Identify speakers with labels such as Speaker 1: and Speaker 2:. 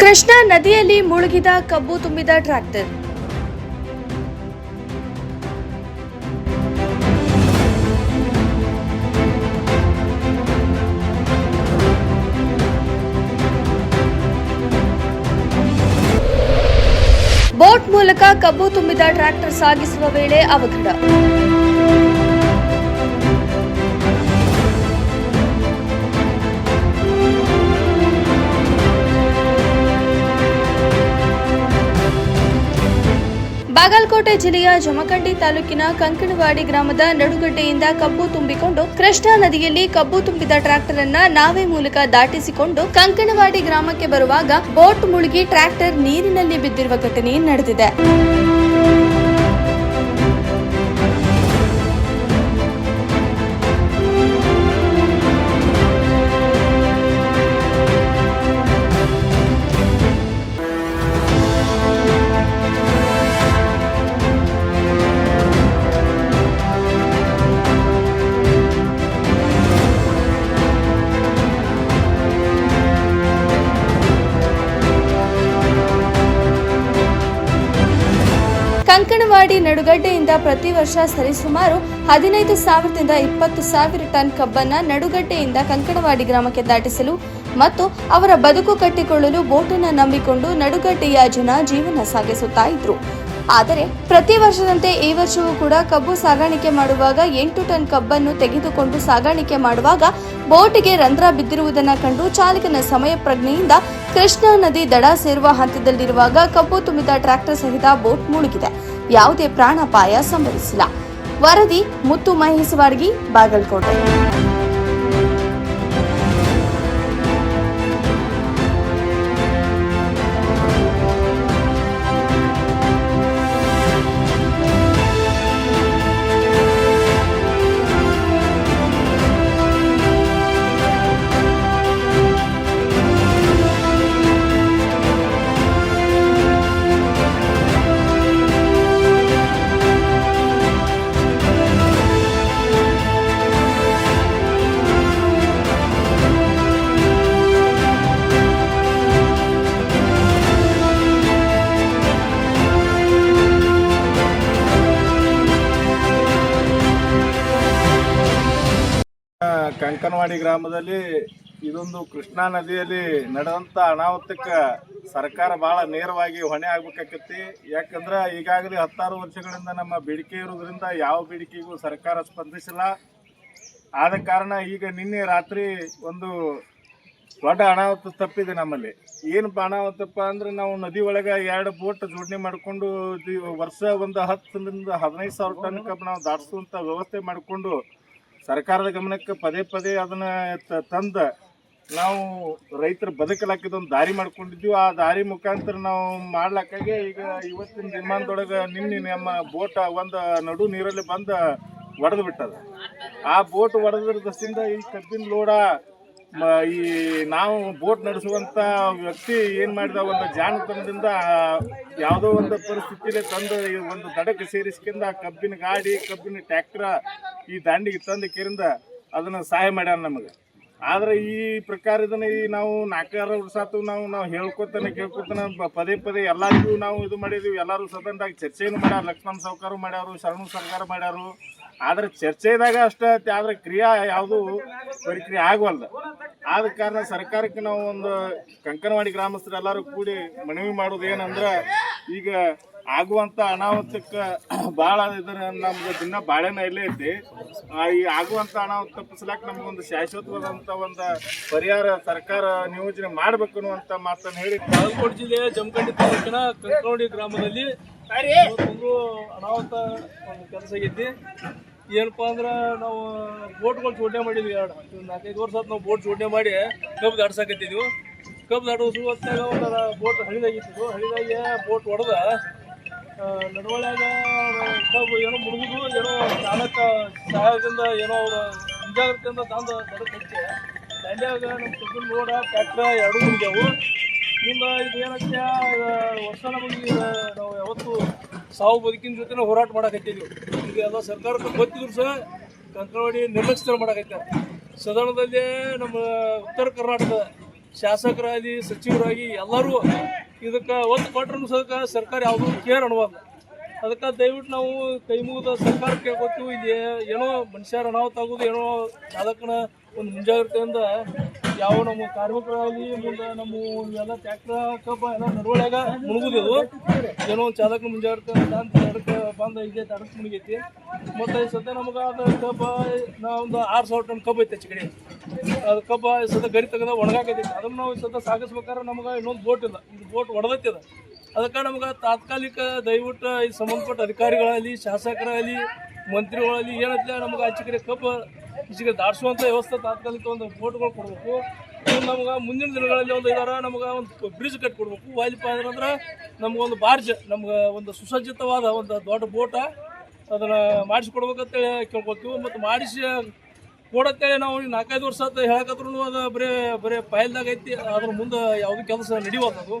Speaker 1: ಕೃಷ್ಣಾ ನದಿಯಲ್ಲಿ ಮುಳುಗಿದ ಕಬ್ಬು ತುಂಬಿದ ಟ್ರ್ಯಾಕ್ಟರ್. ಬೋಟ್ ಮೂಲಕ ಕಬ್ಬು ತುಂಬಿದ ಟ್ರ್ಯಾಕ್ಟರ್ ಸಾಗಿಸುವ ವೇಳೆ ಅವಘಡ. ಬಾಗಲಕೋಟೆ ಜಿಲ್ಲೆಯ ಜಮಖಂಡಿ ತಾಲೂಕಿನ ಕಂಕಣವಾಡಿ ಗ್ರಾಮದ ನಡುಗಡ್ಡೆಯಿಂದ ಕಬ್ಬು ತುಂಬಿಕೊಂಡು ಕೃಷ್ಣಾ ನದಿಯಲ್ಲಿ ಕಬ್ಬು ತುಂಬಿದ ಟ್ರ್ಯಾಕ್ಟರ್ ಅನ್ನ ನಾವೆ ಮೂಲಕ ದಾಟಿಸಿಕೊಂಡು ಕಂಕಣವಾಡಿ ಗ್ರಾಮಕ್ಕೆ ಬರುವಾಗ ಬೋಟ್ ಮುಳುಗಿ ಟ್ರ್ಯಾಕ್ಟರ್ ನೀರಿನಲ್ಲಿ ಬಿದ್ದಿರುವ ಘಟನೆ ನಡೆದಿದೆ. ಕಂಕಣವಾಡಿ ನಡುಗಡ್ಡೆಯಿಂದ ಪ್ರತಿ ವರ್ಷ ಸರಿಸುಮಾರು ಹದಿನೈದು ಸಾವಿರದಿಂದ ಇಪ್ಪತ್ತು ಸಾವಿರ ಟನ್ ಕಬ್ಬನ್ನ ನಡುಗಡ್ಡೆಯಿಂದ ಕಂಕಣವಾಡಿ ಗ್ರಾಮಕ್ಕೆ ದಾಟಿಸಲು ಮತ್ತು ಅವರ ಬದುಕು ಕಟ್ಟಿಕೊಳ್ಳಲು ಬೋಟನ್ನ ನಂಬಿಕೊಂಡು ನಡುಗಡ್ಡೆಯ ಜನ ಜೀವನ ಸಾಗಿಸುತ್ತಾ ಇದ್ರು. ಆದರೆ ಪ್ರತಿ ವರ್ಷದಂತೆ ಈ ವರ್ಷವೂ ಕೂಡ ಕಬ್ಬು ಸಾಗಾಣಿಕೆ ಮಾಡುವಾಗ ಎಂಟು ಟನ್ ಕಬ್ಬನ್ನು ತೆಗೆದುಕೊಂಡು ಸಾಗಾಣಿಕೆ ಮಾಡುವಾಗ ಬೋಟಿಗೆ ರಂಧ್ರ ಬಿದ್ದಿರುವುದನ್ನು ಕಂಡು ಚಾಲಕನ ಸಮಯ ಪ್ರಜ್ಞೆಯಿಂದ ಕೃಷ್ಣಾ ನದಿ ದಡ ಸೇರುವ ಹಂತದಲ್ಲಿರುವಾಗ ಕಬ್ಬು ತುಂಬಿದ ಟ್ರ್ಯಾಕ್ಟರ್ ಸಹಿತ ಬೋಟ್ ಮುಳುಗಿದೆ. ಯಾವುದೇ ಪ್ರಾಣಾಪಾಯ ಸಂಭವಿಸಿಲ್ಲ. ವರದಿ ಮುತ್ತು ಮಹೇಶವಾಡ್ಗಿ ಬಾಗಲಕೋಟೆ.
Speaker 2: ಕಂಕನವಾಡಿ ಗ್ರಾಮದಲ್ಲಿ ಇದೊಂದು ಕೃಷ್ಣಾ ನದಿಯಲ್ಲಿ ನಡೆದಂಥ ಅನಾಹುತಕ್ಕೆ ಸರ್ಕಾರ ಭಾಳ ನೇರವಾಗಿ ಹೊಣೆ ಆಗ್ಬೇಕಾಕತಿ ಯಾಕಂದ್ರೆ ಈಗಾಗಲೇ ಹತ್ತಾರು ವರ್ಷಗಳಿಂದ ನಮ್ಮ ಬೇಡಿಕೆ ಇರೋದ್ರಿಂದ ಯಾವ ಬೇಡಿಕೆಗೂ ಸರ್ಕಾರ ಸ್ಪಂದಿಸಿಲ್ಲ. ಆದ ಕಾರಣ ಈಗ ನಿನ್ನೆ ರಾತ್ರಿ ಒಂದು ದೊಡ್ಡ ಅನಾಹುತ ತಪ್ಪಿದೆ ನಮ್ಮಲ್ಲಿ. ಏನಪ್ಪ ಅನಾಹುತಪ್ಪ ಅಂದ್ರೆ ನಾವು ನದಿ ಒಳಗೆ ಎರಡು ಬೋಟ್ ಜೋಡಣೆ ಮಾಡಿಕೊಂಡು ವರ್ಷ ಒಂದು ಹತ್ತರಿಂದ ಹದಿನೈದು ಸಾವಿರ ಟನ್ ಕಬ್ಬು ನಾವು ದಾಟಿಸುವಂಥ ವ್ಯವಸ್ಥೆ ಮಾಡಿಕೊಂಡು ಸರ್ಕಾರದ ಗಮನಕ್ಕೆ ಪದೇ ಪದೇ ಅದನ್ನ ತಂದ ನಾವು ರೈತರ ಬದುಕಲಾಕಿದ ಒಂದು ದಾರಿ ಮಾಡ್ಕೊಂಡಿದ್ವಿ. ಆ ದಾರಿ ಮುಖಾಂತರ ನಾವು ಮಾಡ್ಲಾಕಾಗೆ ಈಗ ಇವತ್ತಿನ ದಿನಮಾನದೊಳಗೆ ನಿನ್ನೆ ನಮ್ಮ ಬೋಟ್ ಒಂದು ನಡು ನೀರಲ್ಲಿ ಬಂದು ಒಡೆದು ಬಿಟ್ಟದ. ಆ ಬೋಟ್ ಒಡೆದ್ರ ದಸಿಂದ ಈ ಕಬ್ಬಿನ ಲೋಡ ಈ ನಾವು ಬೋಟ್ ನಡೆಸುವಂತ ವ್ಯಕ್ತಿ ಏನ್ ಮಾಡಿದ, ಒಂದು ಜಾಣತನದಿಂದ ಯಾವುದೋ ಒಂದು ಪರಿಸ್ಥಿತಿಯಲ್ಲಿ ತಂದು ಒಂದು ದಡಕ್ಕೆ ಸೇರಿಸ್ಕೊಂಡು ಆ ಕಬ್ಬಿನ ಗಾಡಿ, ಕಬ್ಬಿನ ಟ್ಯಾಕ್ಟರ್ ಈ ದಾಂಡಿಗೆ ತಂದು ಕೇರಿಂದ ಅದನ್ನ ಸಹಾಯ ಮಾಡ್ಯಾರ ನಮಗೆ. ಆದ್ರೆ ಈ ಪ್ರಕಾರ ಇದನ್ನ ಈ ನಾವು ನಾಲ್ಕಾರು ವರ್ಷ ಆತು ನಾವು ನಾವು ಹೇಳ್ಕೊತಾನೆ, ಕೇಳ್ಕೊತಾನೆ ಪದೇ ಪದೇ ಎಲ್ಲರಿಗೂ ನಾವು ಇದು ಮಾಡಿದೀವಿ. ಎಲ್ಲರೂ ಸದನದಾಗ ಚರ್ಚೆಯನ್ನು ಮಾಡ್ಯಾರ, ಲಕ್ಷ್ಮಣ ಸಾವ್ಕಾರ ಮಾಡ್ಯಾರು, ಶರಣು ಸರ್ಕಾರ ಮಾಡ್ಯಾರು. ಆದ್ರೆ ಚರ್ಚೆದಾಗ ಅಷ್ಟೇ ಐತಿ ಆದ್ರೆ ಕ್ರಿಯಾ ಯಾವುದು ಪರಿಕ್ರಿಯೆ ಆಗವಲ್ದು. ಆದ ಕಾರಣ ಸರ್ಕಾರಕ್ಕೆ ನಾವು ಒಂದು ಕಂಕನವಾಡಿ ಗ್ರಾಮಸ್ಥರು ಎಲ್ಲರೂ ಕೂಡಿ ಮನವಿ ಮಾಡೋದು ಏನಂದ್ರೆ ಈಗ ಆಗುವಂತ ಅನಾಹುತಕ್ಕೆ ಭಾಳ ಇದ್ರ ನಮ್ಗೆ ದಿನ ಬಾಳೆನ ಇಲ್ಲೇ ಐತಿ. ಆ, ಈ ಆಗುವಂತ ಅನಾಹುತ ತಪ್ಪಿಸ್ಲಾಕ ನಮ್ಗೊಂದು ಶಾಶ್ವತವಾದಂತ ಒಂದು ಪರಿಹಾರ ಸರ್ಕಾರ ನಿಯೋಜನೆ ಮಾಡ್ಬೇಕು ಅನ್ನುವಂತ ಮಾತನ್ನ ಹೇಳಿ
Speaker 3: ಬಾಗಲಕೋಟೆ ಜಿಲ್ಲೆಯ ಜಮಖಂಡಿ ತಾಲೂಕಿನ ಕಂಕನವಾಡಿ ಗ್ರಾಮದಲ್ಲಿ ಇವತ್ತೊಂದು ಅನಾಹುತ ಒಂದು ಕೆಲಸ ಆಗೈತಿ. ಏನಪ್ಪಾ ಅಂದ್ರೆ ನಾವು ಬೋಟ್ಗಳು ಜೋಡಣೆ ಮಾಡಿದ್ವಿ ಎರಡು ನಾಲ್ಕೈದು ವರ್ಷ ನಾವು ಬೋಟ್ ಜೋಡಣೆ ಮಾಡಿ ಕಬ್ಬು ದಾಡ್ಸಾಕತ್ತಿದ್ವಿ ಕಬ್ಬು ದಾಟೋಸು ಹೊತ್ತಾಗ ಬೋಟ್ ಹಳಿದಾಗಿತ್ತು. ಹಳಿದಾಗೆ ಬೋಟ್ ಹೊಡೆದ. ನಡವಳ್ಯಾಗ ಕಬ್ಬು ಏನೋ ಮುಳುಗುದು ಏನೋ ಚಾಲಕ ಸಹಾಯದಿಂದ ಏನೋ ಅವ್ರ ಮುಂಜಾಗ್ರತೆಯಿಂದ ತಂದು ದಡಕ್ಕೆ ಹಚ್ಚಿ ದಂಡ್ಯಾಗ ನಮ್ಮ ಕಬ್ಬಿನ ರೋಡ ಟ್ಯಾಕ್ಟ್ರ ಎರಡು ಮುಂದೆವು ಮುಂದೆ ಇದು ಏನಕ್ಕೆ ವರ್ಷ ನಮಗೆ ನಾವು ಯಾವತ್ತು ಸಾವು ಬದುಕಿನ ಜೊತೆನೇ ಹೋರಾಟ ಮಾಡಕತ್ತಿದ್ವಿ. ಈಗ ಎಲ್ಲ ಸರ್ಕಾರಕ್ಕೆ ಗೊತ್ತಿದ್ರು ಸಹ ಕಂಕಣವಾಡಿ ನಿರ್ಲಕ್ಷ್ಯ ಮಾಡಕೈತೆ. ಸದನದಲ್ಲಿ ನಮ್ಮ ಉತ್ತರ ಕರ್ನಾಟಕ ಶಾಸಕರಾಗಿ, ಸಚಿವರಾಗಿ ಎಲ್ಲರೂ ಇದಕ್ಕೆ ಒತ್ತು ಕೊಟ್ಟರು ಸದಕ ಸರ್ಕಾರ ಯಾವುದೂ ಕೇರ್ ಅನ್ಬಾರ್ದು. ಅದಕ್ಕೆ ದಯವಿಟ್ಟು ನಾವು ಕೈ ಮುಗಿದ ಸರ್ಕಾರ ಕೇಳ್ಕೊತೀವಿ ಇಲ್ಲಿ ಏನೋ ಮನುಷ್ಯರ ಅನಾಹುತ ಆಗೋದು, ಏನೋ ಚಾಲಕನ ಒಂದು ಮುಂಜಾಗ್ರತೆಯಿಂದ ಯಾವ ನಮ್ಮ ಕಾರ್ಮಿಕರಾಗಲಿ, ಮುಂದೆ ನಮ್ಮ ಎಲ್ಲ ಟ್ಯಾಕ್ಟರ್ ಕಬ್ಬ ಎಲ್ಲ ನಡವಳಿಯಾಗ ಮುಳುಗುದಿದು ಏನೋ ಒಂದು ಚಾಲಕ ಮುಂಜಾಗ್ರತೆ ಅಂತ ಅದಕ್ಕೆ ಬಂದ ಇದೆ ತಡಕ್ ಮುಳುಗೈತಿ. ಮತ್ತು ಸದ್ಯ ನಮಗೆ ಅದು ಕಬ್ಬ, ನಾ ಒಂದು ಆರು ಸಾವಿರ ಟನ್ ಕಬ್ಬು ಐತೆ ಹೆಚ್ಚು ಕಡೆ. ಅದು ಕಬ್ಬ ಸದ್ಯ ಗರಿ ತೆಗೆದ ಒಣಗಾಕೈತಿ. ಅದನ್ನು ನಾವು ಸದ್ಯ ಸಾಗಿಸ್ಬೇಕಾದ್ರೆ ನಮಗೆ ಇನ್ನೊಂದು ಬೋಟ್ ಇಲ್ಲ. ಇದು ಬೋಟ್ ಒಡೆದೈತಿ ಅದು. ಅದಕ್ಕೆ ನಮ್ಗೆ ತಾತ್ಕಾಲಿಕ ದಯವಿಟ್ಟು ಈ ಸಂಬಂಧಪಟ್ಟ ಅಧಿಕಾರಿಗಳಾಗಲಿ, ಶಾಸಕರಾಗಲಿ ಮಂತ್ರಿಗಳಾಗಲಿ ಏನೈತೆ ನಮ್ಗೆ ಆಚೆ ಕಡೆ ಕಬ್ಬು ಈಚೆಗೆ ದಾಟಿಸುವಂಥ ವ್ಯವಸ್ಥೆ ತಾತ್ಕಾಲಿಕ ಒಂದು ಬೋಟ್ಗಳು ಕೊಡಬೇಕು. ನಮ್ಗೆ ಮುಂದಿನ ದಿನಗಳಲ್ಲಿ ಒಂದು ಇದಾರ ನಮ್ಗೆ ಒಂದು ಬ್ರಿಡ್ಜ್ ಕಟ್ಟಿ ಕೊಡಬೇಕು ವಾಲಿಪ ಅಂದ್ರೆ ನಮ್ಗೆ ಒಂದು ಬಾರ್ಜ್, ನಮ್ಗೆ ಒಂದು ಸುಸಜ್ಜಿತವಾದ ಒಂದು ದೊಡ್ಡ ಬೋಟ ಅದನ್ನು ಮಾಡಿಸ್ಕೊಡ್ಬೇಕಂತೇಳಿ ಕೇಳ್ಕೊತೀವಿ ಮತ್ತು ಮಾಡಿಸಿ ಕೊಡತ್ತೇಳಿ ನಾವು ನಾಲ್ಕೈದು ವರ್ಷ ಹೇಳಕತ್ರು ಅದು ಬರೀ ಬರೀ ಫೈಲ್ದಾಗ ಐತಿ ಅದ್ರ ಮುಂದೆ ಯಾವುದೂ ಕೆಲಸ ನಡೆಯುವಂಥದ್ದು